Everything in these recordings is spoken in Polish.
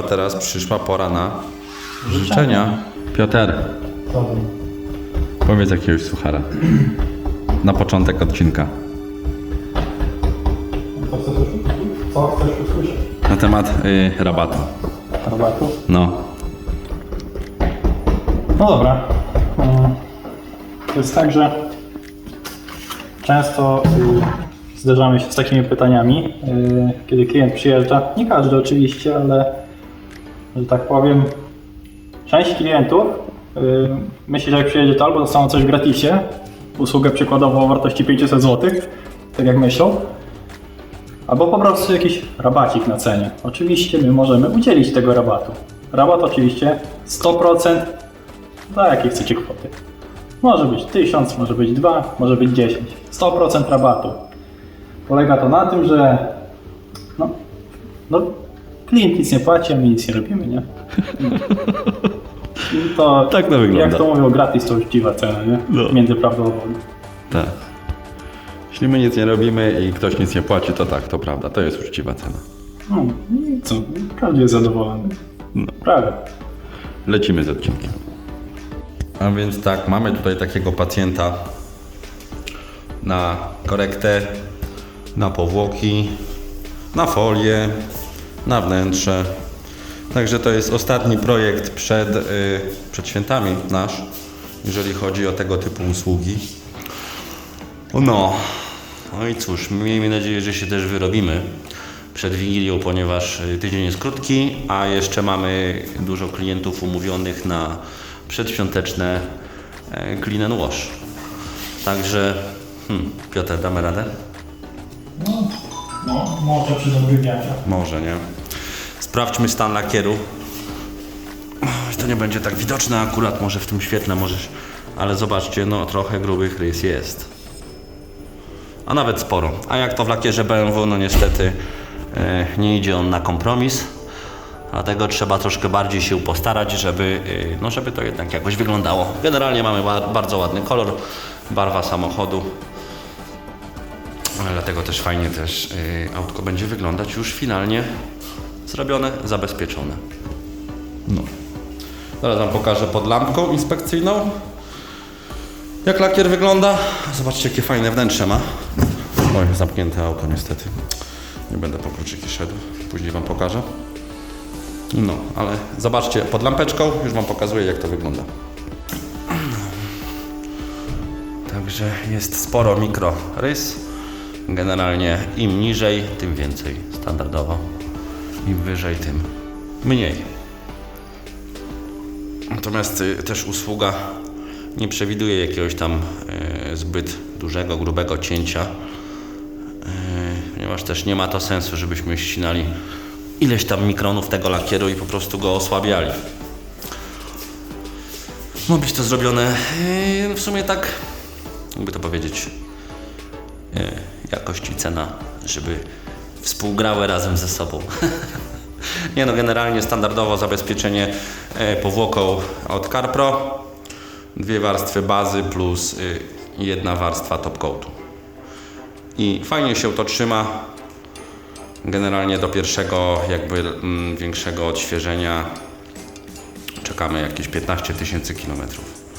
A teraz przyszła pora na życzenia. Piotr, powiedz jakiegoś suchara. Na początek odcinka. Co chcesz usłyszeć? Na temat y, rabatu. Rabatu? No. No dobra. Mm, To jest tak, że często y, zderzamy się z takimi pytaniami, y, kiedy klient przyjeżdża. Nie każdy oczywiście, ale że tak powiem, część klientów y, myśli, że jak przyjedzie to albo dostaną coś w gratisie, usługę przykładowo o wartości 500 zł, tak jak myślą, albo po prostu jakiś rabacik na cenie. Oczywiście my możemy udzielić tego rabatu. Rabat oczywiście 100% za jakie chcecie kwoty. Może być 1000, może być 2, może być 10. 100% rabatu. Polega to na tym, że no, no, klient nic nie płaci, a my nic nie robimy, nie? I to, Tak to wygląda. Jak to mówią, gratis to uczciwa cena, nie? No. Między prawdą a. Tak. Jeśli my nic nie robimy i ktoś nic nie płaci, to tak, to prawda, to jest uczciwa cena. No i co? Każdy jest zadowolony. No. Prawie. Lecimy z odcinkiem. A więc tak, mamy tutaj takiego pacjenta na korektę, na powłoki, na folię, na wnętrze. Także to jest ostatni projekt przed, y, przed świętami nasz, jeżeli chodzi o tego typu usługi. No, no i cóż, miejmy nadzieję, że się też wyrobimy przed Wigilią, ponieważ y, tydzień jest krótki, a jeszcze mamy dużo klientów umówionych na przedświąteczne e, clean and wash. Także, hmm, Piotr, damy radę? No, może przy dobrych. Może, nie? Sprawdźmy stan lakieru. To nie będzie tak widoczne akurat, może w tym świetle możesz, ale zobaczcie, no trochę grubych rys jest. A nawet sporo. A jak to w lakierze BMW, no niestety e, nie idzie on na kompromis. Dlatego trzeba troszkę bardziej się postarać, żeby, e, no żeby to jednak jakoś wyglądało. Generalnie mamy ba- bardzo ładny kolor, barwa samochodu. Dlatego też fajnie też y, autko będzie wyglądać już finalnie zrobione, zabezpieczone. No. Zaraz Wam pokażę pod lampką inspekcyjną. Jak lakier wygląda. Zobaczcie jakie fajne wnętrze ma. Oj, zamknięte auto niestety. Nie będę po kluczyki szedł. Później Wam pokażę. No, ale zobaczcie pod lampeczką. Już Wam pokazuję jak to wygląda. Także jest sporo mikrorys. Generalnie im niżej, tym więcej standardowo. Im wyżej, tym mniej. Natomiast y, też usługa nie przewiduje jakiegoś tam y, zbyt dużego, grubego cięcia, y, ponieważ też nie ma to sensu, żebyśmy ścinali ileś tam mikronów tego lakieru i po prostu go osłabiali. Ma być to zrobione w sumie tak, jakby to powiedzieć, jakość i cena, żeby współgrały razem ze sobą. Nie no, generalnie standardowo zabezpieczenie e, powłoką od CarPro, dwie warstwy bazy plus y, jedna warstwa top coatu. I fajnie się to trzyma. Generalnie do pierwszego jakby mm, większego odświeżenia czekamy jakieś 15 tysięcy kilometrów.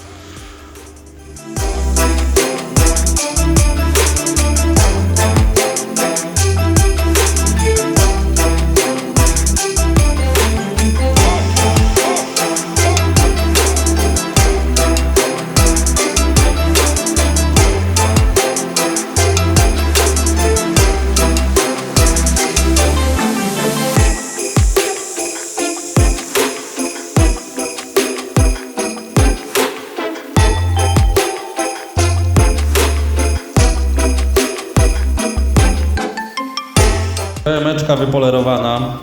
Meczka wypolerowana.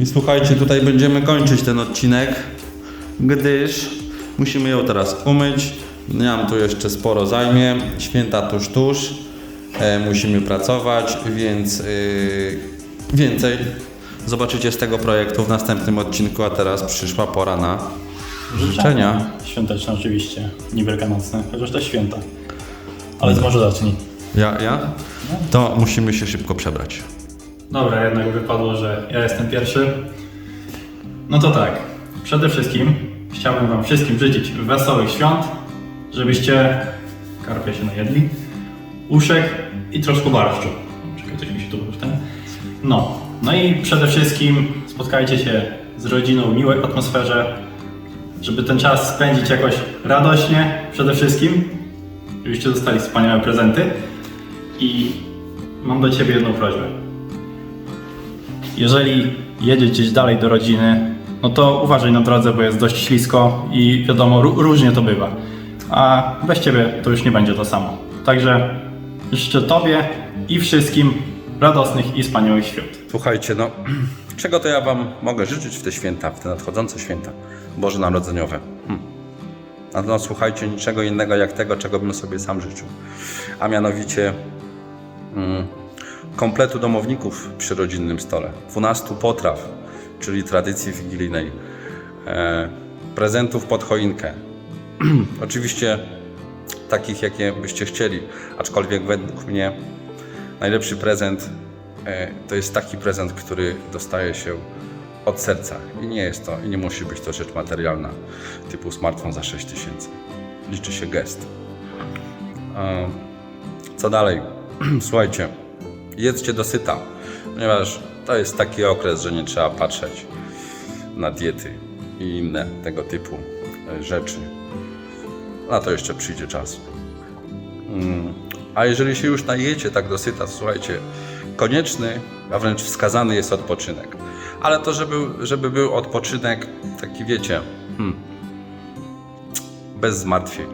I słuchajcie, tutaj będziemy kończyć ten odcinek, gdyż musimy ją teraz umyć. Nam tu jeszcze sporo zajmie. Święta tuż, tuż. E, musimy pracować, więc yy, więcej zobaczycie z tego projektu w następnym odcinku. A teraz przyszła pora na życzenia. Świąteczne oczywiście, nie wielkanocne, chociaż też święta. Ale to może zacznij. Ja, ja? To musimy się szybko przebrać. Dobra, jednak wypadło, że ja jestem pierwszy. No to tak, przede wszystkim chciałbym Wam wszystkim życzyć wesołych świąt, żebyście karpia się najedli, uszek i troszkę barszczu. Czekaj, coś mi się tu ten. No, no i przede wszystkim spotkajcie się z rodziną w miłej atmosferze, żeby ten czas spędzić jakoś radośnie przede wszystkim, żebyście dostali wspaniałe prezenty i mam do Ciebie jedną prośbę. Jeżeli jedziesz gdzieś dalej do rodziny, no to uważaj na drodze, bo jest dość ślisko i wiadomo, ró- różnie to bywa. A bez ciebie to już nie będzie to samo. Także życzę Tobie i wszystkim radosnych i wspaniałych świąt. Słuchajcie, no, czego to ja Wam mogę życzyć w te święta, w te nadchodzące święta Bożonarodzeniowe? Hm. No, no słuchajcie, niczego innego jak tego, czego bym sobie sam życzył. A mianowicie mm, kompletu domowników przy rodzinnym stole, 12 potraw, czyli tradycji wigilijnej, e, prezentów pod choinkę. Oczywiście takich, jakie byście chcieli, aczkolwiek według mnie najlepszy prezent e, to jest taki prezent, który dostaje się od serca i nie jest to, i nie musi być to rzecz materialna, typu smartfon za 6 tysięcy. Liczy się gest. E, Co dalej? Słuchajcie, jedzcie dosyta, ponieważ to jest taki okres, że nie trzeba patrzeć na diety i inne tego typu e, rzeczy. Na to jeszcze przyjdzie czas. Mm. A jeżeli się już najecie tak dosyta, słuchajcie, konieczny, a wręcz wskazany jest odpoczynek. Ale to, żeby, żeby był odpoczynek taki, wiecie, hmm, bez zmartwień,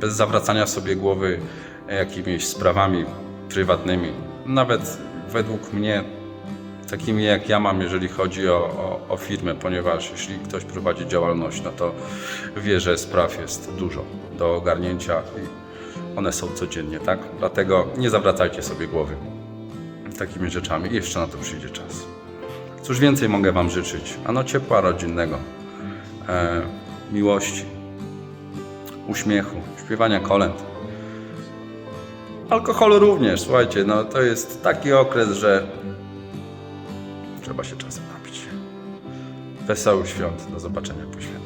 bez zawracania sobie głowy jakimiś sprawami prywatnymi. Nawet według mnie takimi jak ja mam, jeżeli chodzi o, o, o firmę, ponieważ jeśli ktoś prowadzi działalność, no to wie, że spraw jest dużo do ogarnięcia i one są codziennie, tak? Dlatego nie zawracajcie sobie głowy takimi rzeczami jeszcze na to przyjdzie czas. Cóż więcej mogę Wam życzyć? Ano ciepła rodzinnego, e, miłości, uśmiechu, śpiewania kolęd. Alkoholu również, słuchajcie, no to jest taki okres, że trzeba się czasem napić. Wesołych świąt, do zobaczenia po świętach.